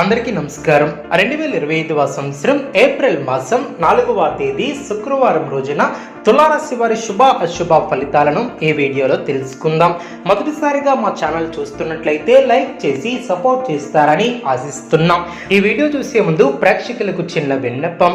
అందరికీ నమస్కారం. రెండు వేల ఇరవై ఐదవ సంవత్సరం ఏప్రిల్ మాసం నాలుగవ తేదీ శుక్రవారం రోజున తులారాశి వారి శుభ అశుభ ఫలితాలను ఈ వీడియోలో తెలుసుకుందాం. మొదటిసారిగా మా ఛానల్ చూస్తున్నట్లయితే లైక్ చేసి సపోర్ట్ చేస్తారని ఆశిస్తున్నాం. ఈ వీడియో చూసే ముందు ప్రేక్షకులకు చిన్న విన్నపం.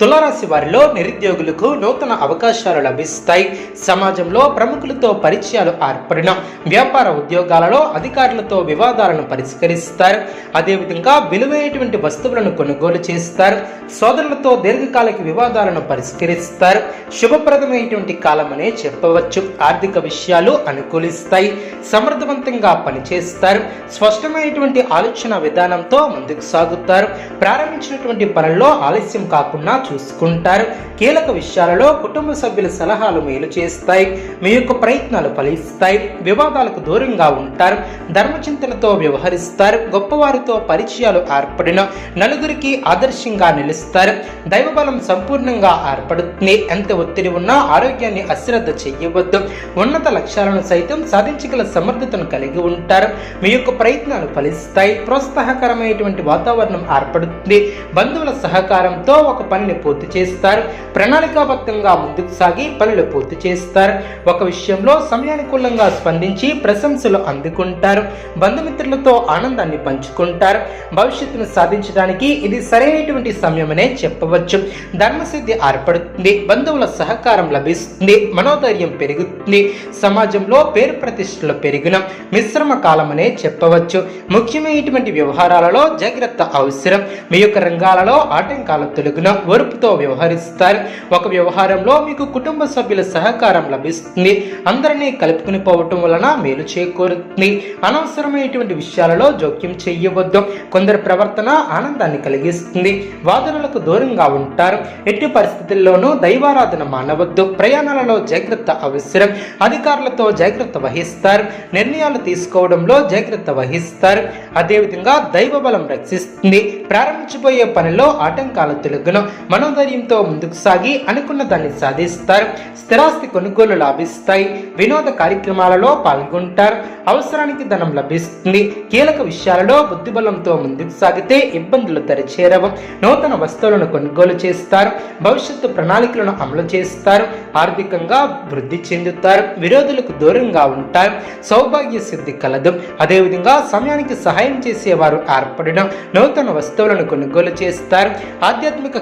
తులారాశి వారిలో నిరుద్యోగులకు నూతన అవకాశాలు లభిస్తాయి. సమాజంలో ప్రముఖులతో పరిచయాలు ఏర్పడిన వ్యాపార ఉద్యోగాలలో అధికారులతో వివాదాలను పరిష్కరిస్తారు. అదేవిధంగా విలువైనటువంటి వస్తువులను కొనుగోలు చేస్తారు. సోదరులతో దీర్ఘకాలిక వివాదాలను పరిష్కరిస్తారు. శుభప్రదమైనటువంటి కాలం అనే చెప్పవచ్చు. ఆర్థిక విషయాలు అనుకూలిస్తాయి. సమర్థవంతంగా పనిచేస్తారు. స్పష్టమైనటువంటి ఆలోచన విధానంతో ముందుకు సాగుతారు. ప్రారంభించినటువంటి పనుల్లో ఆలస్యం కాకుండా చూసుకుంటారు. కీలక విషయాలలో కుటుంబ సభ్యుల సలహాలు మేలు చేస్తాయి. మీ యొక్క ప్రయత్నాలు ఫలిస్తాయి. వివాదాలకు దూరంగా ఉంటారు. ధర్మచింతనతో వ్యవహరిస్తారు. గొప్పవారితో పరిచయాలు ఏర్పడిన నలుగురికి ఆదర్శంగా నిలుస్తారు. దైవబలం సంపూర్ణంగా ఏర్పడుతుంది. ఎంత ఒత్తిడి ఉన్నా ఆరోగ్యాన్ని అశ్రద్ధ చేయవద్దు. ఉన్నత లక్ష్యాలను సైతం సాధించగల సమర్థతను కలిగి ఉంటారు. మీ యొక్క ప్రయత్నాలు ఫలిస్తాయి. ప్రోత్సాహకరమైనటువంటి వాతావరణం ఏర్పడుతుంది. బంధువుల సహకారంతో ఒక పనిని పూర్తి చేస్తారు. ప్రణాళికాబద్ధంగా ముందుకు సాగి పనులు పూర్తి చేస్తారు. ఒక విషయంలో సమయానుకూలంగా స్పందించి ప్రశంసలు అందుకుంటారు. బంధుమిత్రులతో ఆనందాన్ని పంచుకుంటారు. భవిష్యత్తును సాధించడానికి ఇది సరైనటువంటి సమయమనే చెప్పవచ్చు. ధర్మసిద్ధి ఏర్పడుతుంది. బంధువుల సహకారం లభిస్తుంది. మనోధైర్యం పెరుగుతుంది. సమాజంలో పేరు ప్రతిష్టలు పెరిగిన మిశ్రమ కాలమనే చెప్పవచ్చు. ముఖ్యమైనటువంటి వ్యవహారాలలో జాగ్రత్త అవసరం. మీ యొక్క రంగాలలో ఆటంకాల తొలగిన ఓర్పుతో వ్యవహరిస్తారు. ఒక వ్యవహారంలో మీకు కుటుంబ సభ్యుల సహకారం లభిస్తుంది. అందరినీ కలుపుకుని పోవటం వలన మేలు చేకూరుతుంది. అనవసరమైనటువంటి విషయాలలో జోక్యం చేయవద్దు. కొందరి ప్రవర్తన ఆనందాన్ని కలిగిస్తుంది. వాదనలకు దూరంగా ఉంటారు. ఎట్టి పరిస్థితుల్లోనూ దైవారాధన మానవద్దు. ప్రయాణాలలో జాగ్రత్త అవసరం. అధికారులతో జాగ్రత్త వహిస్తారు. నిర్ణయాలు తీసుకోవడంలో జాగ్రత్త వహిస్తారు. అదేవిధంగా దైవ బలం రక్షిస్తుంది. ప్రారంభించబోయే పనిలో ఆటంకాలు తెలుగును. మనోధైర్యంతో ముందుకు సాగి అనుకున్న దాన్ని సాధిస్తారు. స్థిరాస్తి కొనుగోలు లాభిస్తాయి. వినోద కార్యక్రమాలలో పాల్గొంటారు. అవసరానికి ధనం లభిస్తుంది. కీలక విషయాలలో బుద్ధిబలంతో ముందుకు సాగితే ఇబ్బందులు దరిచేరవు. నూతన వస్తువులను కొనుగోలు చేస్తారు. భవిష్యత్తు ప్రణాళికలను అమలు చేస్తారు. ఆర్థికంగా వృద్ధి చెందుతారు. విరోధులకు దూరంగా ఉంటారు. సౌభాగ్య సిద్ధి కలదు. అదేవిధంగా సమయానికి సహాయం చేసేవారు ఏర్పడడం నూతన వస్తువులను కొనుగోలు చేస్తారు. ఆధ్యాత్మిక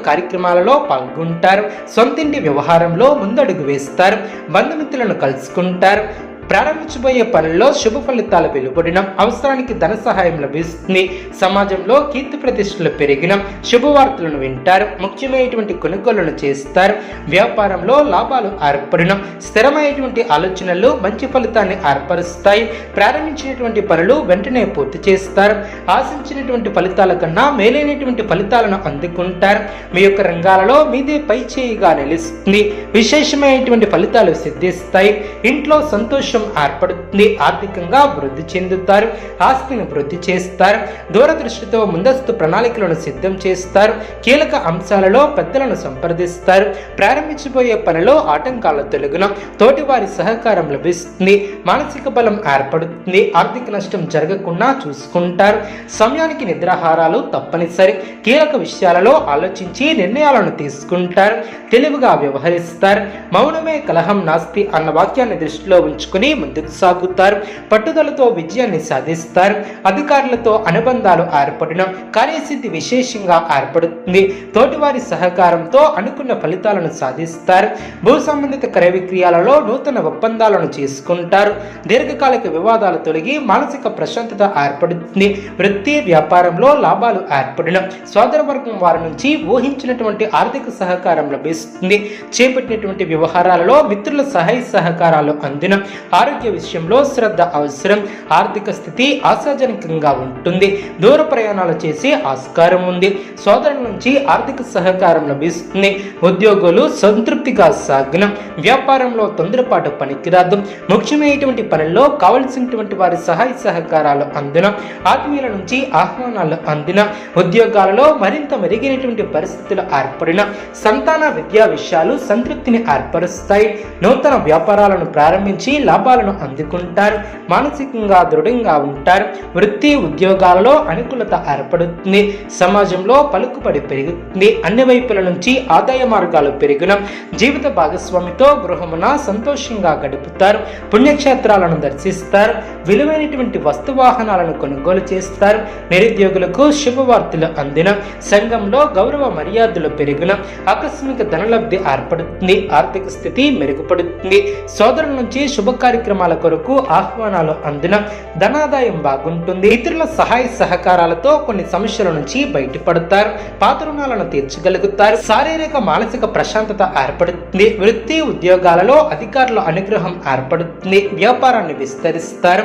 కార్యక్రమాలలో పాల్గొంటారు. సొంతింటి వ్యవహారంలో ముందడుగు వేస్తారు. బంధుమిత్రులను కలుసుకుంటారు. ప్రారంభించబోయే పనుల్లో శుభ ఫలితాలు వెలువడిన. అవసరానికి ధన సహాయం లభిస్తుంది. సమాజంలో కీర్తి ప్రతిష్టలు పెరిగిన. శుభవార్తలను వింటారు. ముఖ్యమైనటువంటి కొనుగోళ్ళను చేస్తారు. వ్యాపారంలో లాభాలు ఏర్పడిన. స్థిరమైనటువంటి ఆలోచనలు మంచి ఫలితాన్ని ఏర్పరుస్తాయి. ప్రారంభించినటువంటి పనులు వెంటనే పూర్తి చేస్తారు. ఆశించినటువంటి ఫలితాల కన్నా మేలైనటువంటి ఫలితాలను అందుకుంటారు. మీ యొక్క రంగాలలో మీదే పై చేయిగా నిలుస్తుంది. విశేషమైనటువంటి ఫలితాలు సిద్ధిస్తాయి. ఇంట్లో సంతోషం ఏర్పడుతుంది ఆర్థికంగా వృద్ధి చెందుతారు ఆస్తిని వృద్ధి చేస్తారు దూరదృష్టితో ముందస్తు ప్రణాళికలను సిద్ధం చేస్తారు కీలక అంశాలలో పెద్దలను సంప్రదిస్తారు ప్రారంభించబోయే పనిలో ఆటంకాల తొలగున తోటివారి సహకారం లభిస్తుంది మానసిక బలం ఏర్పడుతుంది ఆర్థిక నష్టం జరగకుండా చూసుకుంటారు సమయానికి నిద్రాహారాలు తప్పనిసరి కీలక విషయాలలో ఆలోచించి నిర్ణయాలను తీసుకుంటారు తెలివిగా వ్యవహరిస్తారు మౌనమే కలహం నాస్తి అన్న వాక్యాన్ని దృష్టిలో ఉంచుకుని ముందుకు సాగుతారు. పట్టుదలతో విజయాన్ని సాధిస్తారు. అధికారులతో అనుబంధాలు ఏర్పడిన కార్యసిద్ధి విశేషంగా ఏర్పడుతుంది. తోటివారి సహకారంతో అనుకున్న ఫలితాలను సాధిస్తారు. భూ సంబంధిత క్రయ విక్రయాలలో నూతన ఒప్పందాలను చేసుకుంటారు. దీర్ఘకాలిక వివాదాలు తొలగి మానసిక ప్రశాంతత ఏర్పడుతుంది. వృత్తి వ్యాపారంలో లాభాలు ఏర్పడిన సోదర వర్గం వారి నుంచి ఊహించినటువంటి ఆర్థిక సహకారం లభిస్తుంది. చేపట్టినటువంటి వ్యవహారాలలో మిత్రుల సహాయ సహకారాలు అందిన ఆరోగ్య విషయంలో శ్రద్ధ అవసరం ఆర్థిక స్థితి ఆశాజనకంగా ఉంటుంది. దూర ప్రయాణాలు చేసే ఆస్కారం ఉంది. సోదరుల నుంచి ఆర్థిక సహకారం లభిస్తుంది. ఉద్యోగులు సంతృప్తిగా సాగనం. వ్యాపారంలో తొందరపాటు పనికిరాదు. ముఖ్యమైనటువంటి పనుల్లో కావలసినటువంటి వారి సహాయ సహకారాలు అందిన. ఆత్మీయుల నుంచి ఆహ్వానాలు అందిన. ఉద్యోగాలలో మరింత మెరుగైనటువంటి పరిస్థితులు ఏర్పడిన. సంతాన విద్యా విషయాలు సంతృప్తిని ఏర్పరుస్తాయి. నూతన వ్యాపారాలను ప్రారంభించి లాభాలను అందుకుంటారు మానసికంగా దృఢంగా ఉంటారు వృత్తి ఉద్యోగాలలో అనుకూలత ఏర్పడుతుంది సమాజంలో పలుకుబడి పెరుగుతుంది అన్ని వైపుల నుంచి ఆదాయ మార్గాలు పెరిగిన జీవిత భాగస్వామితో గృహమున సంతోషంగా గడుపుతారు పుణ్యక్షేత్రాలను దర్శిస్తారు విలువైనటువంటి వస్తు వాహనాలను కొనుగోలు చేస్తారు నిరుద్యోగులకు శుభవార్తలు అందిన సంఘంలో గౌరవ మర్యాదలు పెరిగిన ఆకస్మిక ధనలబ్ధి ఏర్పడుతుంది ఆర్థిక స్థితి మెరుగుపడుతుంది సోదరుల నుంచి శుభకార్య కార్యక్రమాల కొరకు ఆహ్వానాలు అందిన ధనాదాయం బాగుంటుంది. ఇతరుల సహాయ సహకారాలతో కొన్ని సమస్యల నుంచి బయటపడతారు. పాత రుణాలను తీర్చగలుగుతారు. శారీరక మానసిక ప్రశాంతత ఏర్పడుతుంది. వృత్తి ఉద్యోగాలలో అధికారుల అనుగ్రహం ఏర్పడుతుంది. వ్యాపారాన్ని విస్తరిస్తారు.